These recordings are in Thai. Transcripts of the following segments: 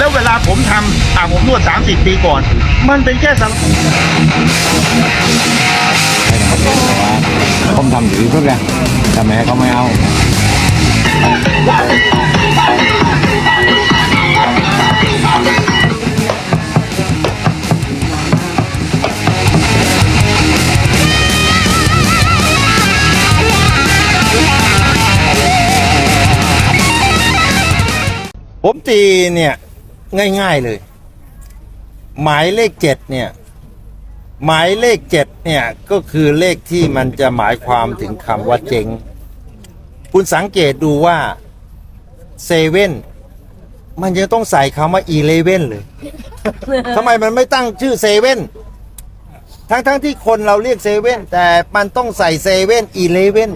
แล้วเวลาผมทำอ่าผมนวด 30 ปีก่อน มันเป็นแค่สารผมทำดีที่สุดเลยทำไมเขาไม่เอาผมตีเนี่ย ง่าย ๆเลย หมายเลขเจ็ดเนี่ย หมายเลขเจ็ดเนี่ยก็คือเลขที่มันจะหมายความถึงคำว่าเจ๊งคุณสังเกตดูว่าเซเว่นมันจะต้องใส่คำว่าอีเลเว่นเลยทำไมมันไม่ตั้งชื่อเซเว่นทั้งๆที่คนเราเรียกเซเว่นแต่มันต้องใส่เซเว่นอีเลเว่น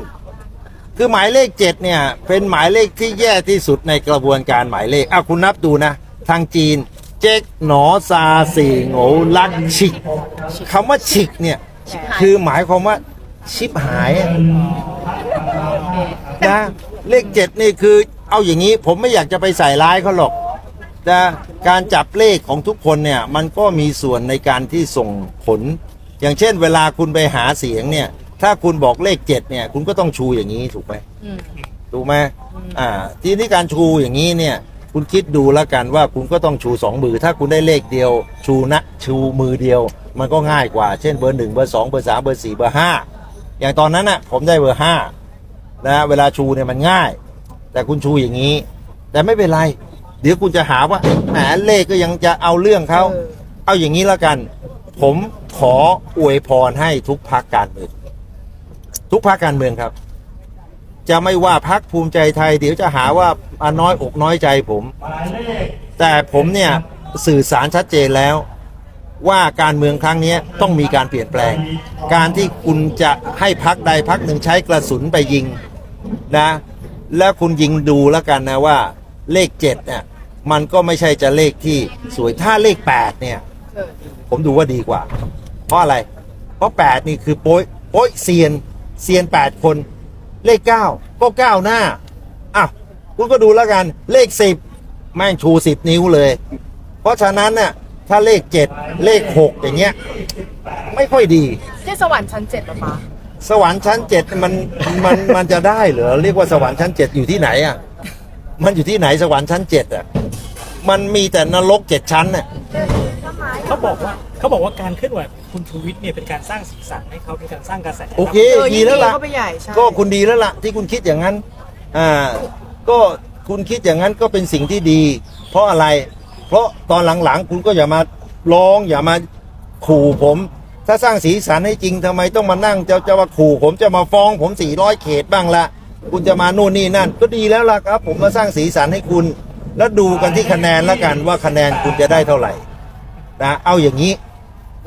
คือหมายเลขเจ็ดเนี่ย เป็นหมายเลขที่แย่ที่สุดในกระบวนการหมายเลขอะคุณนับดูนะ ทางจีน เจ๊กหนอซาสี่โง่ลักชิกคำว่าชิกเนี่ย คือหมายความว่าชิบหายอะนะเลขเจ็ดนี่คือ เอาอย่างนี้ผมไม่อยากจะไปใส่ร้ายเขาหรอกนะการจับเลขของทุกคนเนี่ย มันก็มีส่วนในการที่ส่งผล อย่างเช่น เวลาคุณไปหาเสียงเนี่ย ถ้าคุณบอกเลขเจ็ดเนี่ย คุณก็ต้องชูอย่างนี้ถูกไหมถูกไหมอ่า ทีนี้การชูอย่างนี้เนี่ย คุณคิดดูแล้วกันว่าคุณก็ต้องชูสองมือ ถ้าคุณได้เลขเดียว ชูนะชูมือเดียว มันก็ง่ายกว่า เช่นเบอร์หนึ่งเบอร์สองเบอร์สามเบอร์สี่เบอร์ห้าอย่างตอนนั้นน่ะผมได้เบอร์ห้านะเวลาชูเนี่ยมันง่าย แต่คุณชูอย่างนี้ แต่ไม่เป็นไร เดี๋ยวคุณจะหาว่าแหมเลขก็ยังจะเอาเรื่องเขาเอาอย่างนี้แล้วกัน ผมขออวยพรให้ทุกพักการเมืองทุกพักการเมืองครับ จะไม่ว่าพักภูมิใจไทย เดี๋ยวจะหาว่าอะน้อยอกน้อยใจผม แต่ผมเนี่ยสื่อสารชัดเจนแล้ว ว่าการเมืองครั้งนี้ต้องมีการเปลี่ยนแปลง การที่คุณจะให้พักใดพักหนึ่งใช้กระสุนไปยิงนะ แล้วคุณยิงดูแล้วกันนะว่าเลขเจ็ดเนี่ยมันก็ไม่ใช่จะเลขที่สวยถ้าเลขแปดเนี่ย ผมดูว่าดีกว่า เพราะอะไร เพราะแปดนี่คือโป้ยโป้ยเซียนเซียนแปดคน เลขเก้าก็เก้าหน้าอะคุณก็ดูแล้วกันเลขสิบแม่งชูสิบนิ้วเลย เพราะฉะนั้นเนี่ยถ้าเลขเจ็ดเลขหกอย่างเงี้ย ไม่ค่อยดี ที่สวรรค์ชั้นเจ็ดหรอปะสวรรค์ชั้นเจ็ดมันมันมันจะได้เหรอเรียกว่าสวรรค์ชั้นเจ็ดอยู่ที่ไหนอะมันอยู่ที่ไหนสวรรค์ชั้นเจ็ดอะ มันมีแต่นรกเจ็ดชั้นน่ะ เขาบอกว่า เขาบอกว่าการเคลื่อนไหวของคุณชูวิทย์เนี่ยเป็นการสร้างสีสันให้เขาเป็นการสร้างกระแสโอเคเออดียิ่งแล้วดีล่ะ เข้าไปใหญ่ใช่ ก็คุณดีแล้วล่ะ ที่คุณคิดอย่างนั้น อ่า ก็คุณคิดอย่างนั้นก็เป็นสิ่งที่ดี เพราะอะไร เพราะตอนหลังๆ คุณก็อย่ามาร้องอย่ามาขู่ผม ถ้าสร้างสีสันให้จริงทำไมต้องมานั่งจะจะมาขู่ผมจะมาฟ้องผมสี่ร้อยเขตบ้างละคุณจะมานู่นนี่นั่น ก็ดีแล้วล่ะครับ ผมมาสร้างสีสันให้คุณ แล้วดูกันที่คะแนนแล้วกันว่าคะแนนคุณจะได้เท่าไหร่นะเอาอย่างนี้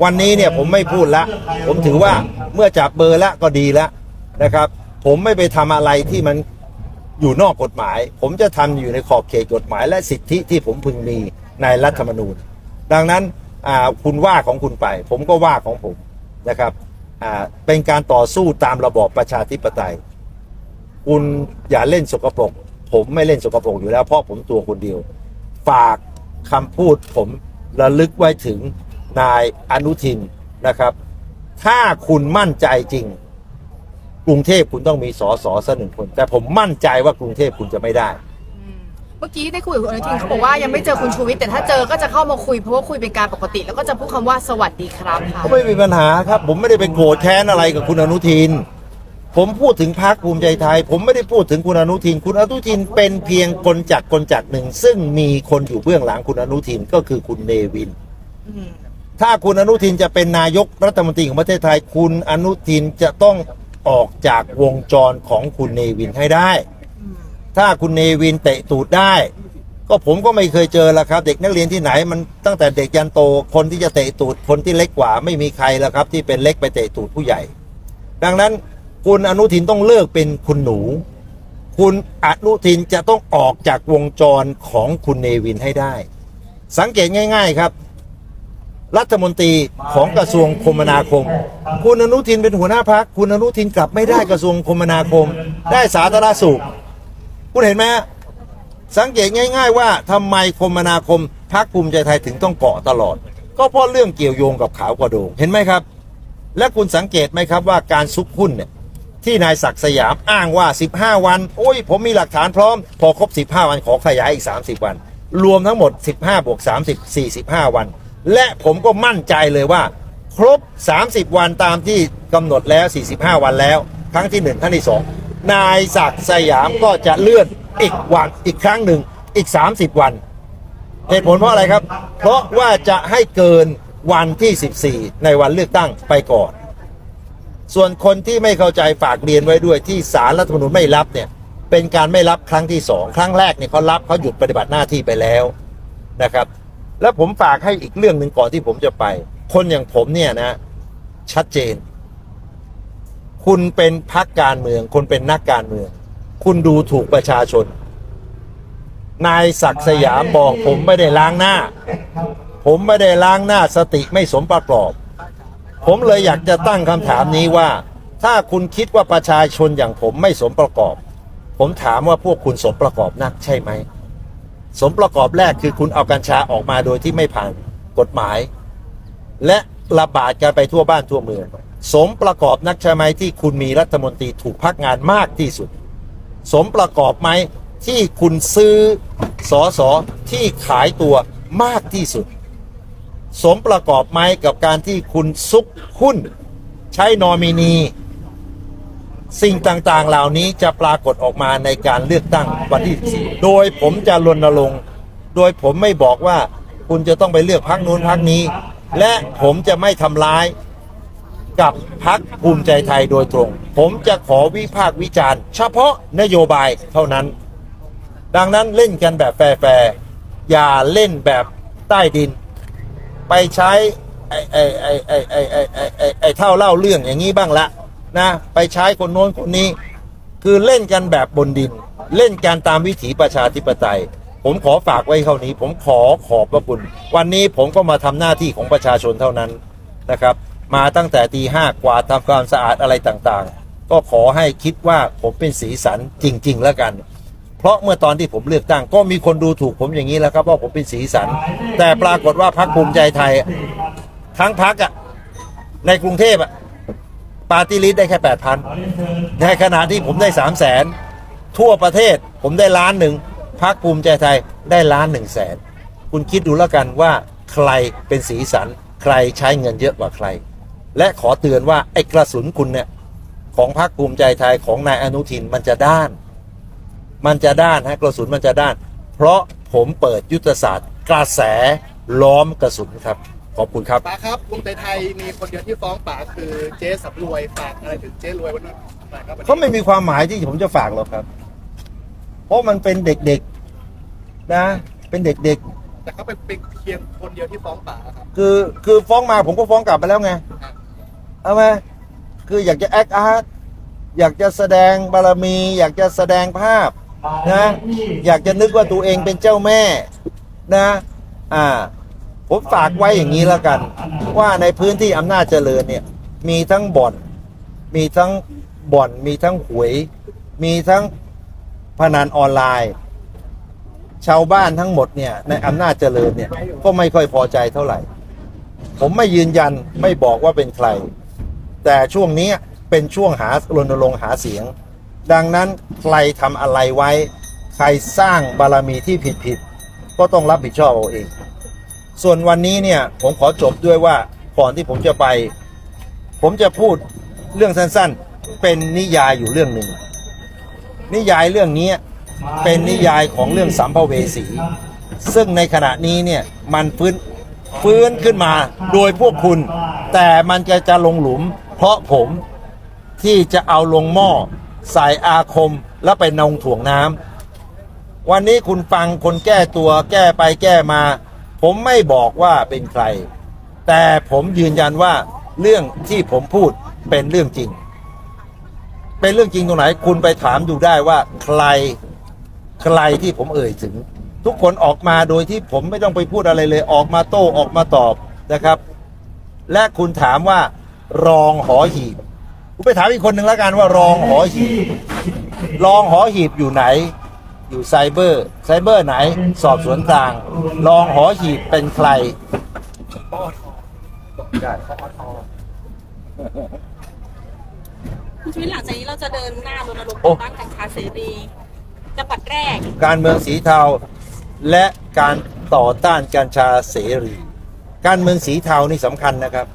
วันนี้เนี่ยผมไม่พูดละ ผมถือว่าเมื่อจับเบอร์แล้วก็ดีแล้วนะครับ ผมไม่ไปทำอะไรที่มันอยู่นอกกฎหมาย ผมจะทำอยู่ในขอบเขตกฎหมาย และสิทธิที่ผมพึงมีในรัฐธรรมนูญ ดังนั้นอาคุณว่าของคุณไป ผมก็ว่าของผมนะครับอาเป็นการต่อสู้ตามระบอบประชาธิปไตย คุณอย่าเล่นสกปรกผมไม่เล่นสกปรกอยู่แล้วเพราะผมตัวคนเดียว ฝากคำพูดผมระลึกไว้ถึง นายอนุทินนะครับ ถ้าคุณมั่นใจจริง กรุงเทพคุณต้องมีสอสอสักหนึ่งคน แต่ผมมั่นใจว่ากรุงเทพคุณจะไม่ได้ เมื่อกี้ได้คุยกับคุณอนุทินเขาบอกว่ายังไม่เจอคุณชูวิทย์แต่ถ้าเจอก็จะเข้ามาคุยเพราะว่าคุยเป็นการปกติ แล้วก็จะพูดคำว่าสวัสดีครับค่ะก็ไม่มีปัญหาครับ ผมไม่ได้ไปโกรธแค้นอะไรกับคุณอนุทิน ผมพูดถึงพรรคภูมิใจไทย ผมไม่ได้พูดถึงคุณอนุทิน คุณอนุทินเป็นเพียงกลจักรกลจักรหนึ่ง ซึ่งมีคนอยู่เบื้องหลังคุณอนุทินก็คือคุณเนวิน ถ้าคุณอนุทินจะเป็นนายกรัฐมนตรีของประเทศไทย คุณอนุทินจะต้องออกจากวงจรของคุณเนวินให้ได้ ถ้าคุณเนวินเตะตูดได้ ก็ผมก็ไม่เคยเจอละครับ เด็กนักเรียนที่ไหนมันตั้งแต่เด็กยันโตคนที่จะเตะตูดคนที่เล็กกว่า ไม่มีใครแล้วครับ ที่เป็นเล็กไปเตะตูดผู้ใหญ่ ดังนั้นคุณอนุทินต้องเลิกเป็นคุณหนู คุณอนุทินจะต้องออกจากวงจรของคุณเนวินให้ได้ สังเกตง่าย ๆ ครับ รัฐมนตรีของกระทรวงคมนาคม คุณอนุทินเป็นหัวหน้าพัก คุณอนุทินกลับไม่ได้กระทรวงคมนาคม ได้สาธารณสุข คุณเห็นไหมสังเกตง่าย ๆ ว่าทำไมคมนาคมพักภูมิใจไทยถึงต้องเกาะตลอด ก็เพราะเรื่องเกี่ยวโยงกับขาวกระโดง เห็นไหมครับ และคุณสังเกตไหมครับว่าการซุกหุ้นเนี่ยที่นายศักดิ์สยามอ้างว่า 15 วัน โอ้ย ผมมีหลักฐานพร้อม พอครบ 15 วันขอขยายอีก 30 วัน รวมทั้งหมด 15บวก30 45 วัน และผมก็มั่นใจเลยว่า ครบ 30 วันตามที่กำหนดแล้ว 45 วันแล้ว ครั้งที่1ครั้งที่ 2 นายศักดิ์สยามก็จะเลื่อนอีกวันอีกครั้งหนึ่งอีก 30 วันเหตุผลเพราะอะไรครับ เพราะว่าจะให้เกินวันที่ 14 ในวันเลือกตั้งไปก่อน ส่วนคนที่ไม่เข้าใจฝากเรียนไว้ด้วยที่สารรัฐธรรมนูญไม่รับเนี่ยเป็นการไม่รับครั้งที่สองครั้งแรกเนี่ยเขารับเขาหยุดปฏิบัติหน้าที่ไปแล้วนะครับ แล้วผมฝากให้อีกเรื่องหนึ่งก่อนที่ผมจะไป คนอย่างผมเนี่ยนะ ชัดเจน คุณเป็นพักการเมือง คนเป็นนักการเมือง คุณดูถูกประชาชน นายศักดิ์สยามบอกผมไม่ได้ล้างหน้า ผมไม่ได้ล้างหน้าสติไม่สมประกอบ ผมเลยอยากจะตั้งคำถามนี้ว่า ถ้าคุณคิดว่าประชาชนอย่างผมไม่สมประกอบ ผมถามว่าพวกคุณสมประกอบนักใช่ไหม สมประกอบแรกคือคุณเอากัญชาออกมาโดยที่ไม่ผ่านกฎหมาย และระบาดกันไปทั่วบ้านทั่วเมืองสมประกอบนักใช่ไหมที่คุณมีรัฐมนตรีถูกพักงานมากที่สุด สมประกอบไหมที่คุณซื้อสอสอที่ขายตัวมากที่สุด สมประกอบไหมกับการที่คุณซุกหุ้น ใช้นอมินี สิ่งต่างๆ เหล่านี้จะปรากฏออกมาในการเลือกตั้งวันที่ 4 โดยผมจะรณรงค์โดยผมไม่บอกว่าคุณจะต้องไปเลือกพักนู้นพักนี้ และผมจะไม่ทำร้ายกับพักภูมิใจไทยโดยตรง ผมจะขอวิพากษ์วิจารณ์ เฉพาะนโยบายเท่านั้น ดังนั้นเล่นกันแบบแฟร์อย่าเล่นแบบใต้ดิน ไปใช้ไอ้ไอ้ไอ้ไอ้ไอ้ไอ้ไอ้เท่าเล่าเรื่องอย่างนี้บ้างละ นะไปใช้คนโน้นคนนี้ คือเล่นกันแบบบนดิน เล่นกันตามวิถีประชาธิปไตย ผมขอฝากไว้เท่านี้ ผมขอขอบพระคุณ วันนี้ผมก็มาทำหน้าที่ของประชาชนเท่านั้นนะครับ มาตั้งแต่ตีห้ากว่าทำความสะอาดอะไรต่างๆ ก็ขอให้คิดว่าผมเป็นสีสันจริง ๆ แล้วกัน เพราะเมื่อตอนที่ผมเลือกตั้ง ก็มีคนดูถูกผมอย่างนี้แล้วครับว่าผมเป็นสีสัน แต่ปรากฏว่าพรรคภูมิใจไทย ทั้งพรรคอะในกรุงเทพอะ ปาร์ตี้ลิสได้แค่แปดพันในขณะที่ผมได้สามแสนทั่วประเทศผมได้ล้านหนึ่งพรรคภูมิใจไทยได้ล้านหนึ่งแสนคุณคิดดูแล้วกันว่าใครเป็นสีสัน ใครใช้เงินเยอะกว่าใคร และขอเตือนว่าไอ้กระสุนคุณเนี่ยของพรรคภูมิใจไทยของนายอนุทินมันจะด้าน มันจะด้านฮะกระสุนมันจะด้าน เพราะผมเปิดยุทธศาสตร์ กระแสล้อมกระสุนครับ ขอบคุณครับ ป๋าครับภูมิใจไทยมีคนเดียวที่ฟ้องป๋าคือเจ๊สับรวยฝากอะไรถึงเจ๊รวยวันนี้หน่อยครับวันนี้เขาไม่มีความหมายที่ผมจะฝากหรอกครับ เพราะมันเป็นเด็กๆนะ เป็นเด็กแต่เขาเป็นเป็นเพียงคนเดียวที่ฟ้องป๋าครับ ๆ คือคือฟ้องมาผมก็ฟ้องกลับไปแล้วไงเอาไหมคืออยากจะแอคอาร์ตอยากจะแสดงบารมี อยากจะแสดงภาพนะ อยากจะนึกว่าตัวเองเป็นเจ้าแม่นะ อ่า ผมฝากไว้อย่างนี้แล้วกัน ว่าในพื้นที่อำนาจเจริญเนี่ย มีทั้งบ่อน มีทั้งบ่อน มีทั้งหวย มีทั้งพนันออนไลน์ ชาวบ้านทั้งหมดเนี่ย ในอำนาจเจริญเนี่ย ก็ไม่ค่อยพอใจเท่าไหร่ ผมไม่ยืนยันไม่บอกว่าเป็นใคร แต่ช่วงนี้เป็นช่วงหารณรงค์หาเสียง ดังนั้นใครทำอะไรไว้ ใครสร้างบารมีที่ผิดผิดๆก็ต้องรับผิดชอบเอาเอง ส่วนวันนี้เนี่ยผมขอจบด้วยว่าก่อนที่ผมจะไป ผมจะพูดเรื่องสั้นๆ เป็นนิยายอยู่เรื่องหนึ่ง นิยายเรื่องนี้เป็นนิยายของเรื่องสัมภเวสี ซึ่งในขณะนี้เนี่ยมันฟื้นฟื้นขึ้นมาโดยพวกคุณ แต่มันจะจะลงหลุม เพราะผมที่จะเอาลงหม้อใส่อาคมแล้วไปนองถ่วงน้ำวันนี้คุณฟังคนแก้ตัวแก้ไปแก้มา ผมไม่บอกว่าเป็นใคร แต่ผมยืนยันว่าเรื่องที่ผมพูดเป็นเรื่องจริง เป็นเรื่องจริงตรงไหน คุณไปถามดูได้ว่าใครใครที่ผมเอ่ยถึง ทุกคนออกมาโดยที่ผมไม่ต้องไปพูดอะไรเลย ออกมาโต้ออกมาตอบนะครับ และคุณถามว่ารองหอหีบคุณไปถามอีกคนหนึ่งแล้วกันว่ารองหอหีบรองหอหีบอยู่ไหน อยู่ไซเบอร์ ไซเบอร์ไหน สอบสวนกลาง รองหอหีบเป็นใครปอทใช่ปอทคุณชีวิตหลังจากนี้เราจะเดินหน้ารณรงค์โอ้ต่อต้านกัญชาเสรีจังหวัดแรก การเมืองสีเทาและการต่อต้านกัญชาเสรี การเมืองสีเทานี่สำคัญนะครับ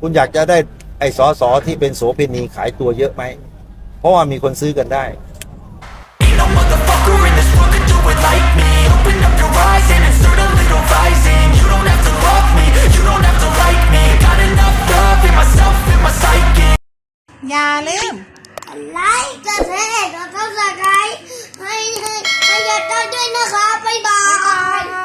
คุณอยากจะได้ไอ้สอสอที่เป็นโสเภณีขายตัวเยอะไหม เพราะว่ามีคนซื้อกันได้ อย่าลืมไลค์กดแทกกระทับสไครต์ให้ให้ให้ยาต้าด้วยนะคะบ๊ายบาย